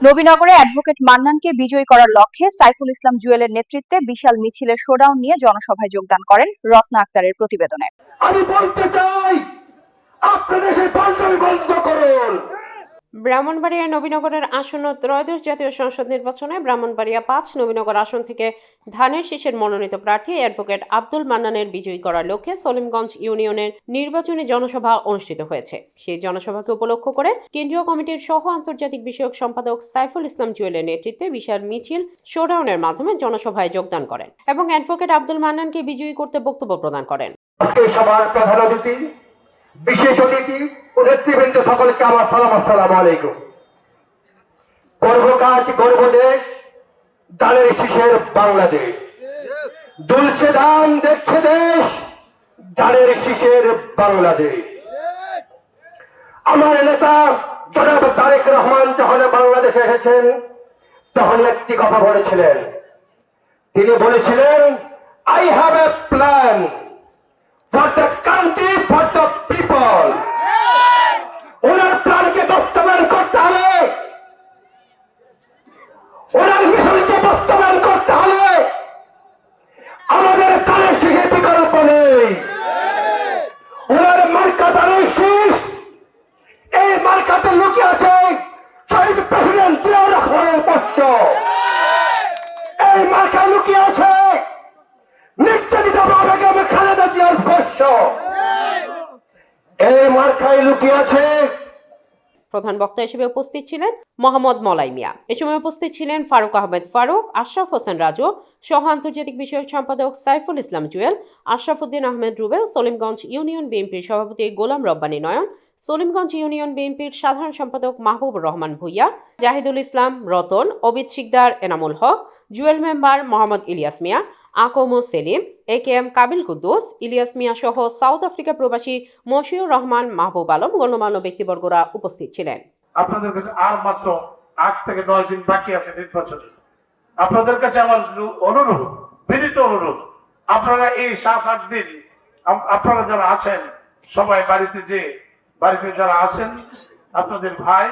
নবীনগরে advocate মান্নানকে বিজয়ী করার লক্ষ্যে সাইফুল ইসলাম জুয়েলের নেতৃত্বে বিশাল মিছিলের শোডাউন নিয়ে জনসভায় যোগদান করেন রত্না আক্তারের প্রতিবেদনে। আমি বলতে চাই আপনাদের সেই পাঞ্জাবি বন্ধ করুন ব্রাহ্মণবাড়িয়া নবীনগরের আসন্ন ত্রয়োদশ জাতীয় সংসদ নির্বাচনে ব্রাহ্মণবাড়িয়া পাঁচ, নবীনগর আসন থেকে ধানের শীষের মনোনীত প্রার্থী অ্যাডভোকেট আব্দুল মান্নানের বিজয়ী করার লক্ষ্যে সলিমগঞ্জ ইউনিয়নের নির্বাচনী জনসভা অনুষ্ঠিত হয়েছে। সেই জনসভাকে উপলক্ষ করে কেন্দ্রীয় কমিটির সহ আন্তর্জাতিক বিষয়ক সম্পাদক সাইফুল ইসলাম জুয়েলের নেতৃত্বে বিশাল মিছিল শোডাউনের মাধ্যমে জনসভায় যোগদান করেন এবং অ্যাডভোকেট আব্দুল মান্নানকে বিজয়ী করতে বক্তব্য প্রদান করেন। সবার প্রধান অতিথি, বিশেষ অতিথি নেতৃবৃন্দ সকলকে আমার সালাম, আসসালাম আলাইকুম। করব কাজ, গর্ব দেশ দানের শীষের বাংলাদেশ। দুলছে ধান, দেখছে দেশ দানের শীষের বাংলাদেশ। আমার নেতা জনাব তারেক রহমান যখন বাংলাদেশে এসেছেন, তখন একটি কথা বলেছিলেন। তিনি বলেছিলেন I have a plan for the country for the মার্কায় লুকিয়ে আছে। প্রধান বক্তা হিসেবে উপস্থিত ছিলেন মোহাম্মদ মলাই মিয়া। এ সময় উপস্থিত ছিলেন ফারুক আহমেদ ফারুক, আশরাফ হোসেন রাজু, সহ আন্তর্জাতিক বিষয়ক সম্পাদক সাইফুল ইসলাম জুয়েল, আশরাফুদ্দিন আহমেদ রুবেল, সলিমগঞ্জ ইউনিয়ন বিএনপির সভাপতি গোলাম রব্বানী নয়ন, সলিমগঞ্জ ইউনিয়ন বিএনপির সাধারণ সম্পাদক Mahbub Rahman Bhuiyan, Zahidul Islam Ratan Abid Sikder, Enamul Haque, Jewel member Mohammad Ilias Mia, আকমু Selim A K M Kabil Quddus, Ilias Mia সহ সাউথ আফ্রিকা প্রবাসী মশিউর রহমান, মাহবুব আলম, গণ্যমান্য ব্যক্তিবর্গরা উপস্থিত ছিলেন। আপনাদের কাছে আর মাত্র আট থেকে নয় দিন বাকি আছে নির্বাচনে। আপনাদের কাছে আমার অনুরোধ, বিনীত অনুরোধ, আপনারা এই সাত, আট দিন আপ- আপনারা যারা আছেন, সবাই বাড়িতে যে, বাড়িতে যারা আছেন, আপনাদের ভাই